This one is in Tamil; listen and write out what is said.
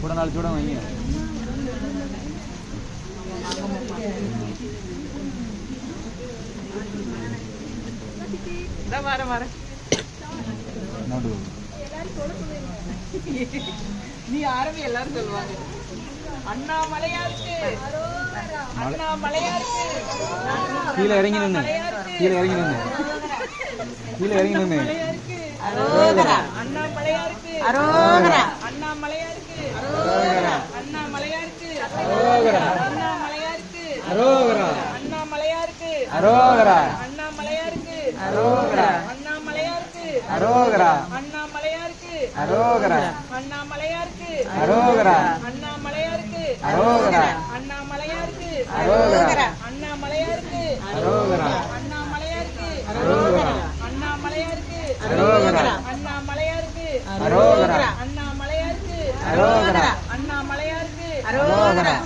కూడా నాలుగు చూడడం అయ్యా மாற மாற நடு நீ ஆரம்பி எல்லாரும் சொல்லுவாங்க. அண்ணாமலையாருக்கு. அண்ணாமலையாருக்கு. கீழே இறங்கி நின்று கீழே இறங்கி நின்று கீழே இறங்கி நின்று அரோகரா. அண்ணாமலையாருக்கு. அரோகரா. அண்ணாமலையாருக்கு. அரோகரா. அண்ணாமலையாருக்கு. அரோகரா. அண்ணாமலையாருக்கு. அரோகரா. அண்ணாமலையாருக்கு. அரோகரா. அண்ணாமலையாருக்கு. அரோகரா. அரோகரா அண்ணா மலையா இருக்கு அரோகரா அண்ணா மலையா இருக்கு அரோகரா அண்ணா மலையா இருக்கு அரோகரா அண்ணா மலையா இருக்கு அரோகரா அண்ணா மலையா இருக்கு அரோகரா அண்ணா மலையா இருக்கு அரோகரா அண்ணா மலையா இருக்கு அரோகரா அண்ணா மலையா இருக்கு அரோகரா அண்ணா மலையா இருக்கு அரோகரா அண்ணா மலையா இருக்கு அரோகரா